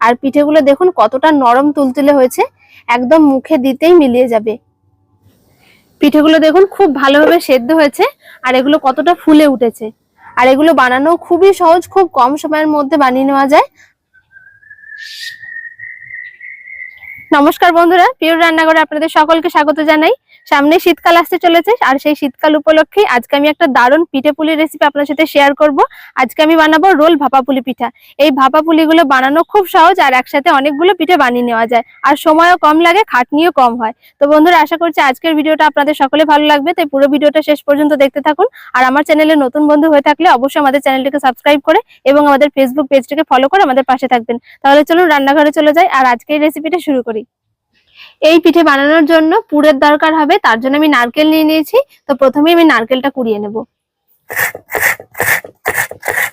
আর পিঠেগুলো দেখুন কতটা নরম তুলতুলে হয়েছে, একদম মুখে দিতেই মিলিয়ে যাবে। পিঠেগুলো দেখুন খুব ভালোভাবে সেদ্ধ হয়েছে আর এগুলো কতটা ফুলে উঠেছে। আর এগুলো বানানো খুবই সহজ, খুব কম সময়ের মধ্যে বানিয়ে নেওয়া যায়। নমস্কার বন্ধুরা প্রিয় রান্নাঘরে আপনাদের সকলকে স্বাগত জানাই। সামনে শীতকাল আসতে চলেছে, আর সেই শীতকাল উপলক্ষে আজকে আমি একটা দারুণ পিঠে পুলি রেসিপি আপনার সাথে শেয়ার করব। আজকে আমি বানাবো রোল ভাপা পুলি পিঠা। এই ভাপা পুলিগুলো বানানো খুব সহজ, আর একসাথে অনেকগুলো পিঠে বানিয়ে নেওয়া যায়। আর সময়ও কম লাগে, খাটনিও কম হয়। তো বন্ধুরা, আশা করছি আজকের ভিডিওটা আপনাদের সকলে ভালো লাগবে, তাই পুরো ভিডিওটা শেষ পর্যন্ত দেখতে থাকুন। আর আমার চ্যানেলে নতুন বন্ধু হয়ে থাকলে অবশ্যই আমাদের চ্যানেলটিকে সাবস্ক্রাইব করে এবং আমাদের ফেসবুক পেজটিকে ফলো করে আমাদের পাশে থাকবেন। তাহলে চলুন, রান্নাঘরে চলে যাই, আর আজকে এই রেসিপিটা শুরু করি। এই পিঠে বানানোর জন্য পুরের দরকার হবে, তার জন্য আমি নারকেল নিয়ে নিয়েছি। তো প্রথমে আমি নারকেলটা কুড়িয়ে নেব।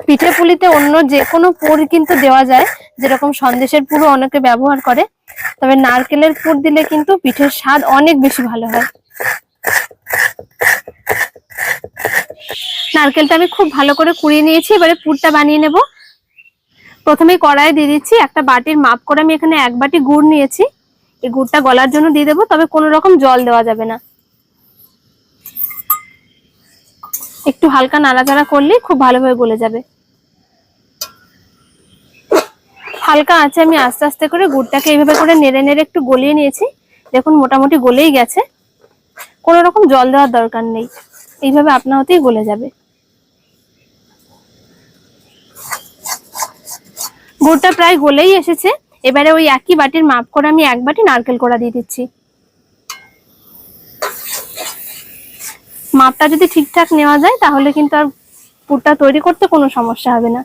পিঠে পুলিতে অন্য যে কোনো পুর কিন্তু দেওয়া যায়, যেরকম সন্দেশের পুরো অনেকে ব্যবহার করে। তবে নারকেলের পুর দিলে কিন্তু পিঠের স্বাদ অনেক বেশি ভালো হয়। নারকেলটা আমি খুব ভালো করে কুড়িয়ে নিয়েছি, এবারে পুরটা বানিয়ে নেব। প্রথমে কড়াই দিয়ে দিচ্ছি একটা বাটির মাপ করে আমি এখানে এক বাটি গুড় নিয়েছি। এই গুড়টা গলার জন্য দিয়ে দেবো, তবে কোনো রকম জল দেওয়া যাবে না। একটু হালকা নাড়াচাড়া করলেই খুব ভালোভাবে গলে যাবে। হালকা আছে আমি আস্তে আস্তে করে গুড়টাকে এইভাবে করে নেড়ে নেড়ে একটু গলিয়ে নিয়েছি। দেখুন, মোটামুটি গলেই গেছে। কোনো রকম জল দেওয়ার দরকার নেই। এইভাবে আপনা হতেই গলে যাবে। গুড়টা প্রায় গলেই এসেছে। এবারে ওই একই বাটির মাপ করে আমি এক বাটি নারকেল কোড়া দিয়ে দিচ্ছি। মাপটা যদি ঠিকঠাক নেওয়া যায়, তাহলে কিন্তু আর পুরটা তৈরি করতে কোনো সমস্যা হবে না।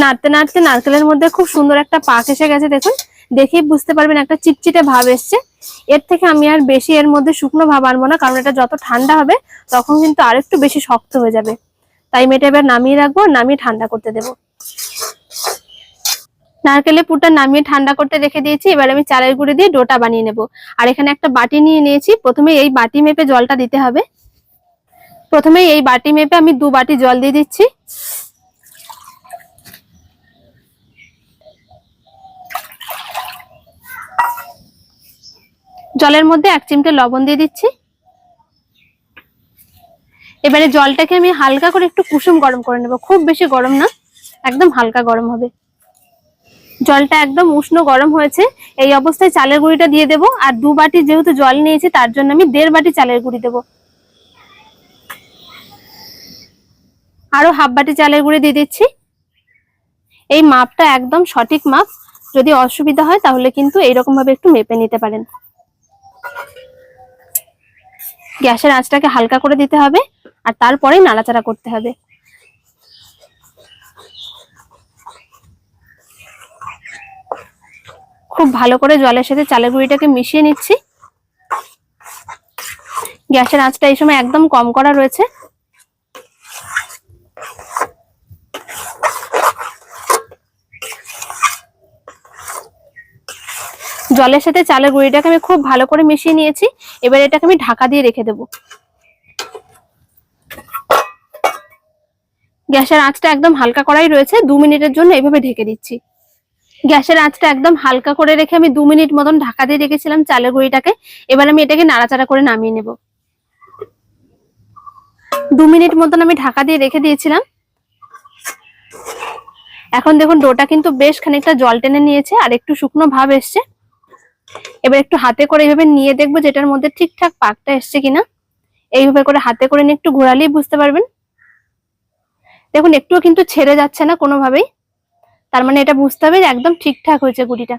নাড়তে নাড়তে নারকেলের মধ্যে খুব সুন্দর একটা পাক এসে গেছে, দেখুন। দেখেই বুঝতে পারবেন একটা চিটচিটে ভাব এসছে। এর থেকে আমি আর বেশি এর মধ্যে শুকনো ভাব আনব না, কারণ এটা যত ঠান্ডা হবে, তখন কিন্তু আরেকটু বেশি শক্ত হয়ে যাবে। তাই মেয়েটা এবার নামিয়ে রাখব, নামিয়ে ঠান্ডা করতে দেবো। নারকেলের পুরটা নামিয়ে ঠান্ডা করতে রেখে দিয়েছি, এবার আমি চালের গুঁড়ি দিয়ে ডোটা বানিয়ে নেব। আর এখানে একটা বাটি নিয়ে নিয়েছি, প্রথমে এই বাটি মেপে জলটা দিতে হবে। প্রথমে এই বাটি মেপে আমি দু বাটি জল দিয়ে দিচ্ছি। জলের মধ্যে এক চিমটে লবণ দিয়ে দিচ্ছি। এবারে জলটাকে আমি হালকা করে একটু কুসুম গরম করে নেব। খুব বেশি গরম না, একদম হালকা গরম হবে। জলটা একদম উষ্ণ গরম হয়েছে। এই অবস্থায় চালের গুঁড়িটা দিয়ে দেবো আর দু বাটি যেহেতু জল নিয়েছি তার জন্য আমি দেড় বাটি চালের গুঁড়ি দেবো। আরও হাফ বাটি চালের গুঁড়ি দিয়ে দিচ্ছি। এই মাপটা একদম সঠিক মাপ। যদি অসুবিধা হয় তাহলে কিন্তু এইরকম ভাবে একটু মেপে নিতে পারেন। গ্যাসের আঁচটাকে হালকা করে দিতে হবে আর তারপরে নাড়াচাড়া করতে হবে। খুব ভালো করে জলের সাথে চালের গুঁড়িটাকে মিশিয়ে নিচ্ছি। গ্যাসের আঁচটা এই সময় একদম কম করা রয়েছে। জলের সাথে চালের গুঁড়িটাকে আমি খুব ভালো করে মিশিয়ে নিয়েছি। এবার এটাকে আমি ঢাকা দিয়ে রেখে দেবো। গ্যাসের আঁচটা একদম হালকা করাই রয়েছে। দু মিনিটের জন্য এইভাবে ঢেকে দিচ্ছি। গ্যাসের আঁচটা একদম হালকা করে রেখে আমি দু মিনিট মতন ঢাকা দিয়ে রেখেছিলাম চালের গুঁড়িটাকে। এবার আমি এটাকে নাড়াচাড়া করে নামিয়ে নেব। দু মিনিট মতন আমি ঢাকা দিয়ে রেখে দিয়েছিলাম। এখন দেখুন ডোটা কিন্তু বেশ খানিকটা জল টেনে নিয়েছে, আর একটু শুকনো ভাব এসছে। এবার একটু হাতে করে এইভাবে নিয়ে দেখব যেটার মধ্যে ঠিকঠাক পাকটা এসছে কিনা। এইভাবে করে হাতে করে নিয়ে একটু ঘোরালেই বুঝতে পারবেন। দেখুন, একটুও কিন্তু ছেড়ে যাচ্ছে না কোনোভাবেই। তার মানে এটা বুঝতে হবে যে একদম ঠিকঠাক হয়েছে গুটিটা।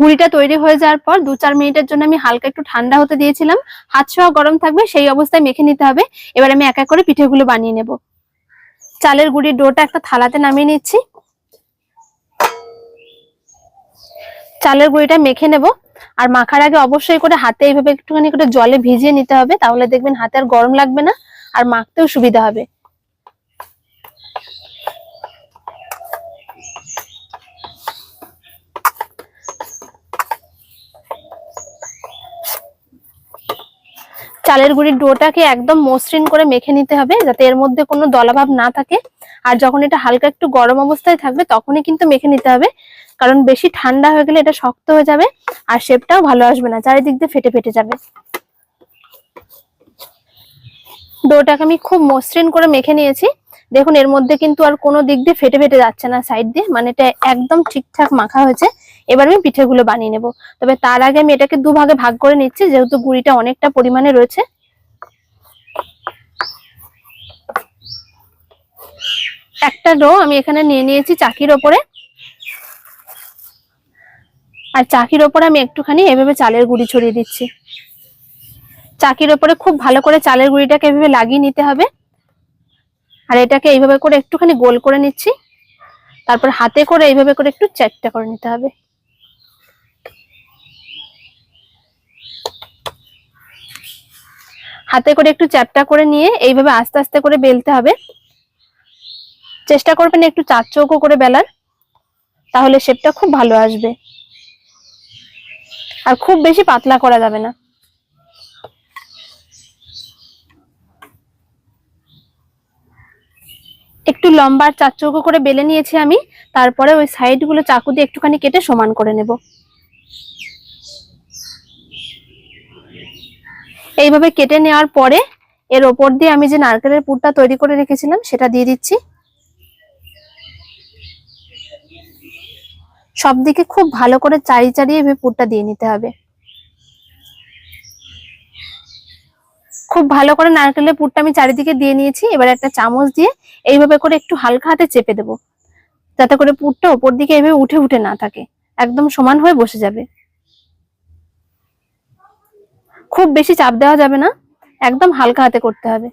গুড়িটা তৈরি হয়ে যাওয়ার পর দু চার মিনিটের জন্য আমি হালকা একটু ঠান্ডা হতে দিয়েছিলাম। হাত ছোঁয়া গরম থাকবে, সেই অবস্থায় মেখে নিতে হবে। এবার আমি এক এক করে পিঠেগুলো বানিয়ে নেব। চালের গুড়ির ডোটা একটা থালাতে নামিয়ে নিচ্ছি। চালের গুঁড়িটা মেখে নেব। আর মাখার আগে অবশ্যই করে হাতে এইভাবে একটুখানি করে জলে ভিজিয়ে নিতে হবে, তাহলে দেখবেন হাতে আর গরম লাগবে না, আর মাখতেও সুবিধা হবে। চালের গুঁড়ির ডোটাকে একদম মসৃণ করে মেখে নিতে হবে যাতে এর মধ্যে কোনো দলাভাব না থাকে। আর যখন এটা হালকা একটু গরম অবস্থায় থাকবে, তখনই কিন্তু মেখে নিতে হবে। কারণ বেশি ঠান্ডা হয়ে গেলে এটা শক্ত হয়ে যাবে আর শেপটাও ভালো আসবে না, চারিদিক দিয়ে ফেটে ফেটে যাবে। ডোটাকে আমি খুব মসৃণ করে মেখে নিয়েছি। দেখুন, এর মধ্যে কিন্তু আর কোনো দিক দিয়ে ফেটে ফেটে যাচ্ছে না সাইড দিয়ে মানে এটা একদম ঠিকঠাক মাখা হয়েছে। এবার আমি পিঠেগুলো বানিয়ে নেব। তবে তার আগে আমি এটাকে দু ভাগে ভাগ করে নিচ্ছি, যেহেতু গুড়িটা অনেকটা পরিমাণে রয়েছে। একটা ডো আমি এখানে নিয়ে নিয়েছি চাকির ওপরে। আর চাকির ওপরে আমি একটুখানি এভাবে চালের গুঁড়ি ছড়িয়ে দিচ্ছি। চাকির ওপরে খুব ভালো করে চালের গুঁড়িটাকে এভাবে লাগিয়ে নিতে হবে। আর এটাকে এইভাবে করে একটুখানি গোল করে নিচ্ছি। তারপর হাতে করে এইভাবে করে একটু চ্যাটটা করে নিতে হবে। হাতে করে একটু চ্যাপটা করে নিয়ে এইভাবে আস্তে আস্তে করে বেলতে হবে। চেষ্টা করবেন একটু চার চৌকো করে বেলার, তাহলে শেপটা খুব ভালো আসবে। আর খুব বেশি পাতলা করা যাবে না। একটু লম্বা চার চৌকো করে বেলে নিয়েছি আমি, তারপরে ওই সাইডগুলো চাকু দিয়ে একটুখানি কেটে সমান করে নেব। এইভাবে কেটে নেওয়ার পরে এর ওপর দিয়ে আমি যে নারকেলের পুরটা তৈরি করে রেখেছিলাম, সেটা দিয়ে দিচ্ছি। সব দিকে খুব ভালো করে চারি চারিয়ে এভাবে পুরটা দিয়ে নিতে হবে। খুব ভালো করে নারকেলের পুরটা আমি চারিদিকে দিয়ে নিয়েছি, এবার একটা চামচ দিয়ে এইভাবে করে একটু হালকা হাতে চেপে দেব। যাতে করে পুরটা ওপর দিকে এইভাবে উঠে উঠে না থাকে, একদম সমান হয়ে বসে যাবে। খুব বেশি চাপ দেওয়া যাবে না, একদম হালকা হাতে করতে হবে।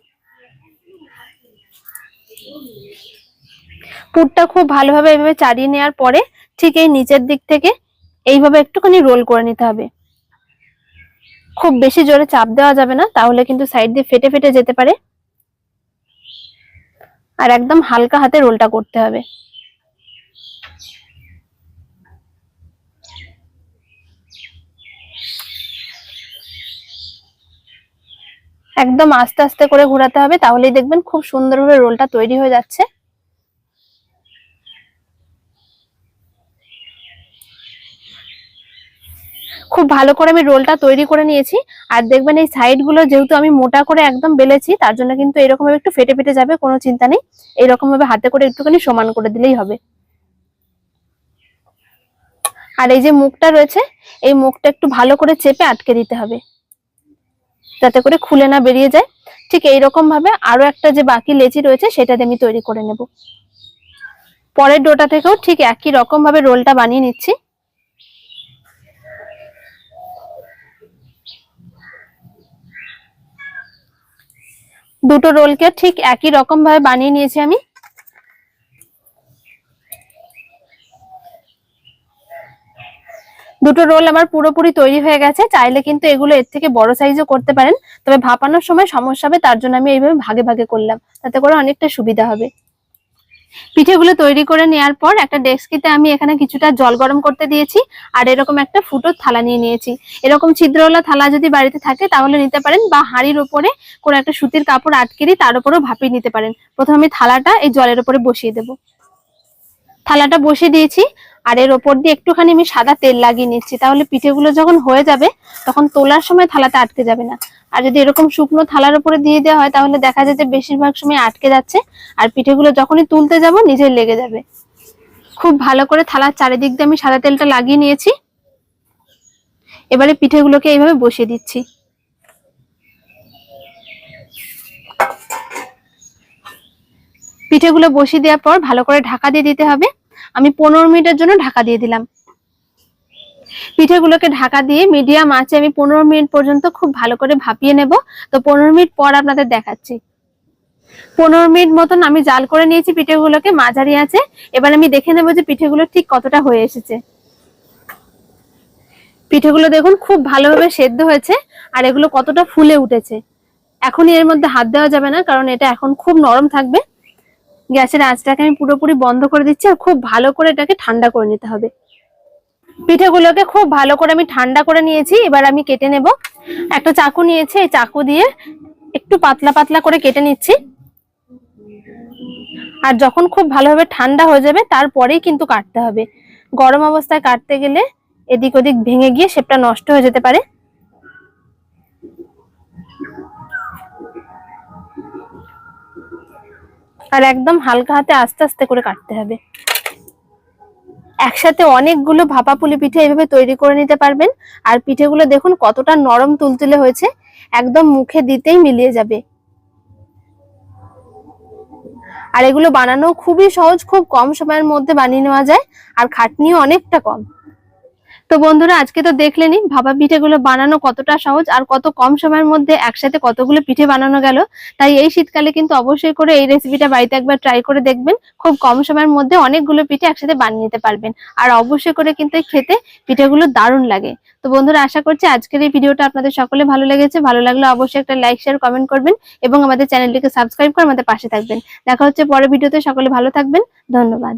পুরটা খুব ভালোভাবে এইভাবে চাড়িয়ে নেওয়ার পরে ঠিক এই নিচের দিক থেকে এইভাবে একটুখানি রোল করে নিতে হবে। খুব বেশি জোরে চাপ দেওয়া যাবে না, তাহলে কিন্তু সাইড দিয়ে ফেটে ফেটে যেতে পারে। আর একদম হালকা হাতে রোলটা করতে হবে। একদম আস্তে আস্তে করে ঘোরাতে হবে, তাহলেই দেখবেন খুব সুন্দরভাবে রোলটা তৈরি হয়ে যাচ্ছে। খুব ভালো করে আমি রোলটা তৈরি করে নিয়েছি, আর দেখবেন এই সাইডগুলো যেহেতু আমি মোটা করে একদম বেলেছি, তার জন্য কিন্তু এরকম ভাবে একটু ফেটে ফেটে যাবে, কোনো চিন্তা নেই। এইরকম ভাবে হাতে করে একটুখানি সমান করে দিলেই হবে। আর এই যে মুখটা রয়েছে, এই মুখটা একটু ভালো করে চেপে আটকে দিতে হবে। যাতে করে খুলে না বেরিয়ে যায়। ঠিক এইরকম ভাবে আরও একটা যে বাকি লেচি রয়েছে সেটা আমি তৈরি করে নেব। পরের ডোটা থেকেও ঠিক একই রকম ভাবে রোলটা বানিয়ে নিচ্ছি। দুটো রোলকে ঠিক একই রকম ভাবে বানিয়ে নিয়েছি আমি। দুটো রোল আমার পুরোপুরি তৈরি হয়ে গেছে। চাইলে কিন্তু এগুলো এর থেকে বড় সাইজও করতে পারেন। তবে ভাপানোর সময় সমস্যা হবে, তার জন্য আমি এইভাবে ভাগে ভাগে করলাম। তাতে করে অনেকটা সুবিধা হবে। পিঠেগুলো তৈরি করে নেওয়ার পর একটা ডেস্কিতে আমি এখানে কিছুটা জল গরম করতে দিয়েছি আর এরকম একটা ফুটোর থালা নিয়ে নিয়েছি। এরকম ছিদ্রওয়ালা থালা যদি বাড়িতে থাকে তাহলে নিতে পারেন বা হাঁড়ির উপরে কোনো একটা সুতির কাপড় আটকে দিয়ে তার উপরেও ভাপিয়ে নিতে পারেন। প্রথমে থালাটা এই জলের উপরে বসিয়ে দেব। থালাটা বসিয়ে দিয়েছি। আর এর ওপর দিয়ে একটুখানি আমি সাদা তেল লাগিয়ে নিচ্ছি। তাহলে পিঠেগুলো যখন হয়ে যাবে, তখন তোলার সময় থালাতে আটকে যাবে না। আর যদি এরকম শুকনো থালার উপরে দিয়ে দেওয়া হয়, তাহলে দেখা যায় যে বেশিরভাগ সময় আটকে যাচ্ছে আর পিঠেগুলো যখনই তুলতে যাব নিজের লেগে যাবে। খুব ভালো করে থালার চারিদিক দিয়ে আমি সাদা তেলটা লাগিয়ে নিয়েছি। এবারে পিঠেগুলোকে এইভাবে বসিয়ে দিচ্ছি। পিঠেগুলো বসিয়ে দেওয়ার পর ভালো করে ঢাকা দিয়ে দিতে হবে। আমি পনেরো মিনিটের জন্য ঢাকা দিয়ে দিলাম। পিঠেগুলোকে ঢাকা দিয়ে মিডিয়াম আঁচে আমি পনেরো মিনিট পর্যন্ত খুব ভালো করে ভাপিয়ে নেব। তো পনেরো মিনিট পর আপনাদের দেখাচ্ছি। পনেরো মিনিট মতন আমি জাল করে নিয়েছি পিঠেগুলোকে মাঝারি আছে এবার আমি দেখে নেব যে পিঠেগুলো ঠিক কতটা হয়ে এসেছে। পিঠেগুলো দেখুন খুব ভালোভাবে সেদ্ধ হয়েছে আর এগুলো কতটা ফুলে উঠেছে। এখনই এর মধ্যে হাত দেওয়া যাবে না, কারণ এটা এখন খুব নরম থাকবে। গ্যাসের আঁচটাকে আমি পুরোপুরি বন্ধ করে দিচ্ছি আর খুব ভালো করে এটাকে ঠান্ডা করে নিতে হবে। পিঠেগুলোকে খুব ভালো করে আমি ঠান্ডা করে নিয়েছি, এবার আমি কেটে নেব। একটা চাকু নিয়েছি, এই চাকু দিয়ে একটু পাতলা পাতলা করে কেটে নিচ্ছি। আর যখন খুব ভালোভাবে ঠান্ডা হয়ে যাবে, তারপরেই কিন্তু কাটতে হবে। গরম অবস্থায় কাটতে গেলে এদিক ওদিক ভেঙে গিয়ে শেপটা নষ্ট হয়ে যেতে পারে। আর একদম হালকা হাতে আস্তে আস্তে করে কাটতে হবে। একসাথে অনেকগুলো ভাপা পুলি পিঠে এইভাবে তৈরি করে নিতে পারবেন। আর পিঠেগুলো দেখুন কতটা নরম তুলতুলে হয়েছে, একদম মুখে দিতেই মিলিয়ে যাবে। আর এগুলো বানানো খুবই সহজ, খুব কম সময়ের মধ্যে বানিয়ে নেওয়া যায়, আর খাটনিও অনেকটা কম। তো বন্ধুরা, আজকে তো দেখলেনই ভাপা পিঠেগুলো বানানো কতটা সহজ আর কত কম সময়ের মধ্যে একসাথে কতগুলো পিঠে বানানো গেল। তাই এই শীতকালে কিন্তু অবশ্যই করে এই রেসিপিটা বাড়িতে একবার ট্রাই করে দেখবেন। খুব কম সময়ের মধ্যে অনেকগুলো পিঠে একসাথে বানিয়ে নিতে পারবেন। আর অবশ্যই করে কিন্তু খেতে পিঠেগুলো দারুণ লাগে। তো বন্ধুরা, আশা করছি আজকের এই ভিডিওটা আপনাদের সকলে ভালো লেগেছে। ভালো লাগলে অবশ্যই একটা লাইক শেয়ার কমেন্ট করবেন এবং আমাদের চ্যানেলটিকে সাবস্ক্রাইব করে আমাদের পাশে থাকবেন। দেখা হচ্ছে পরের ভিডিওতে। সকলে ভালো থাকবেন। ধন্যবাদ।